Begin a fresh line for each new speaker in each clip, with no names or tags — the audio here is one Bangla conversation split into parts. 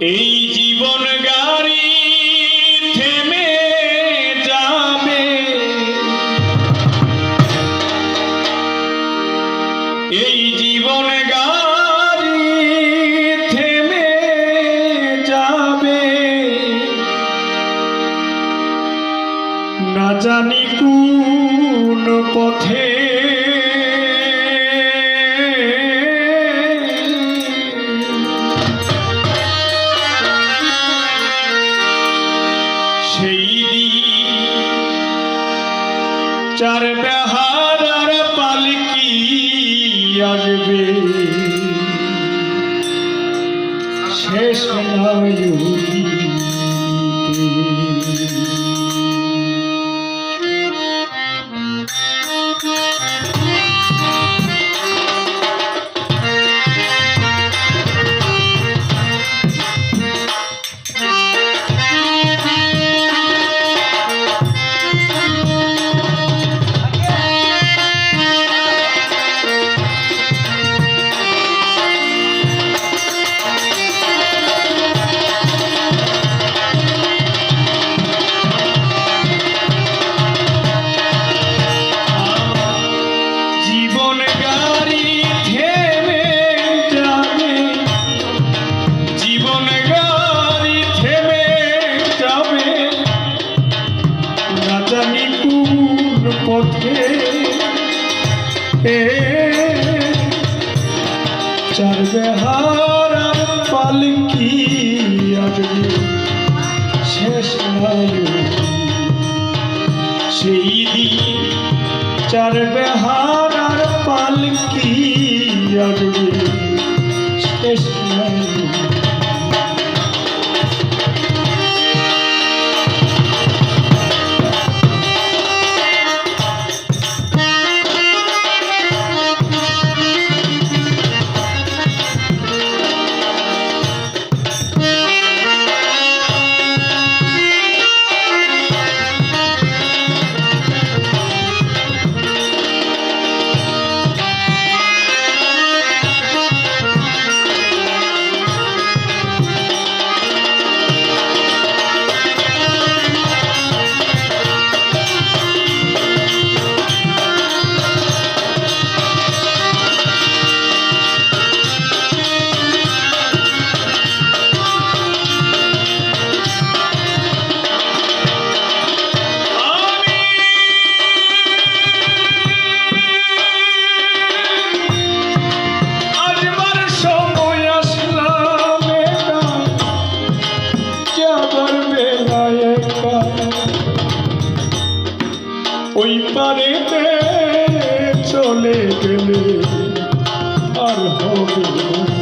এই জীবন গাড়ি থেমে যাবে। এই জীবন গাড়ি থেমে যাবে। না জানি কোন পথে শেষ নায়ুতে জীবন চার বেহার আর পালকি শেষ সেই দিন চার বেহার আর পালকি ওই পারেতে চলে গেলে আর হবে না।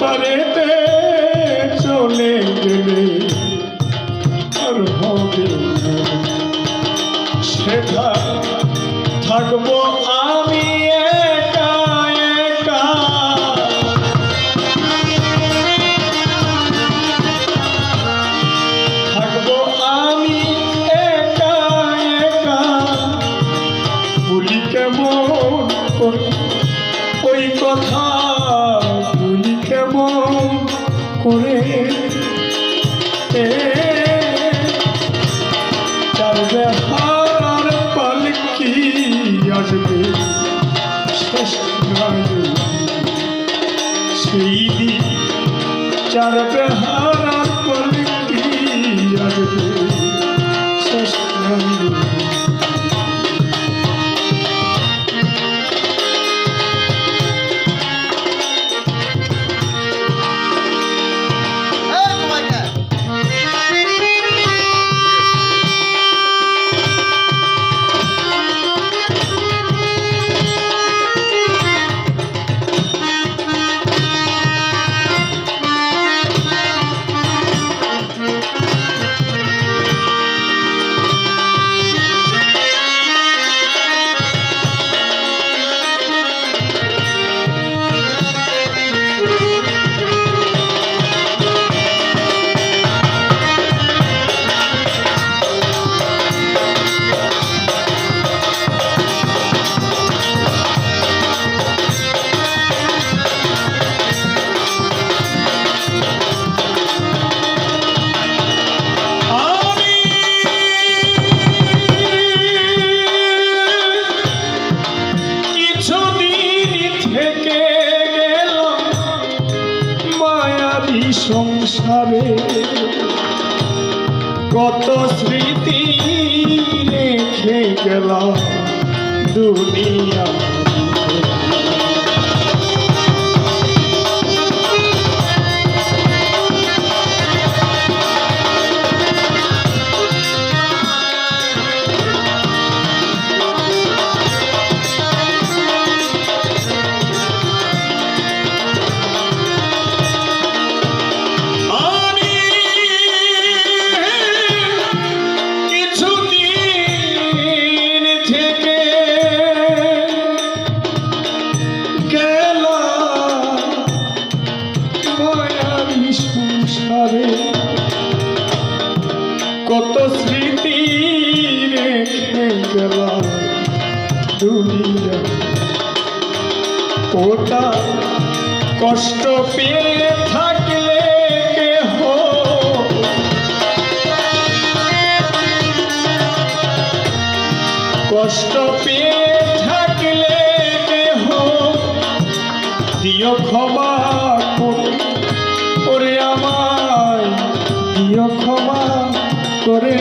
পারেতে চলে গেলে শেষ নায়ু সংসারে কত স্মৃতি রেখে গেলাম দুনিয়া কষ্ট পেয়ে থাকলে কেহ? কষ্ট পেয়ে থাকলে কেহ? দিও ক্ষমা করে আমায় দিও ক্ষমা করে।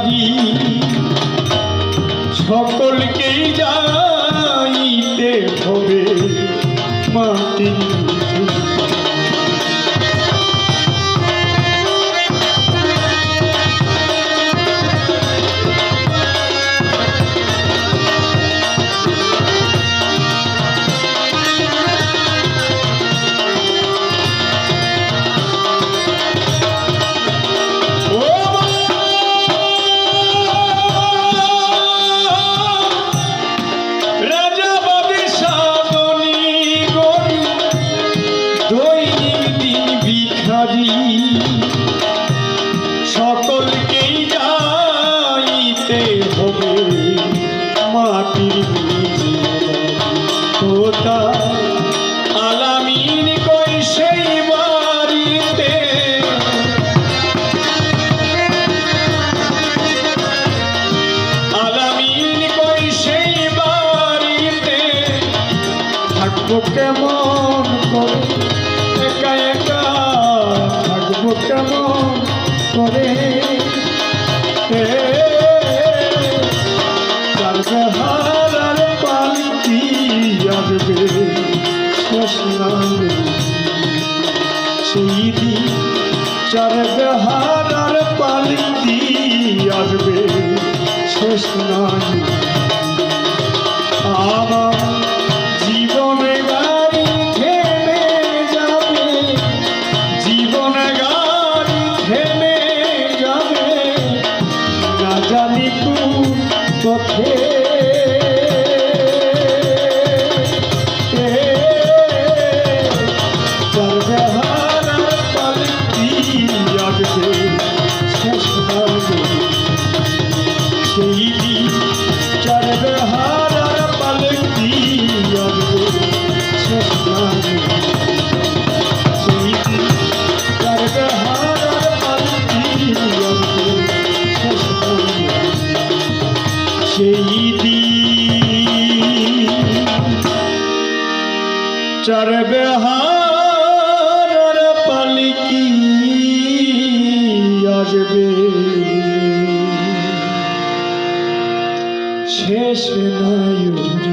ভিখারি সকলকেই যাইতে হবে মাটি। সকলকেই যাইতে হবে। মাটির নিচে কোথা আলামিন কই সেই বাড়িতে। আলামিন কই সেই বাড়িতে। থাকব কেমন সেই দিন চারবে হারার পালকি আসবে শেষ নাই আমার জীবনে গাড়ি থেমে যাবে জীবনে গাড়ি থেমে যাবে না জানি কোন পথে শেষ নায়ুরি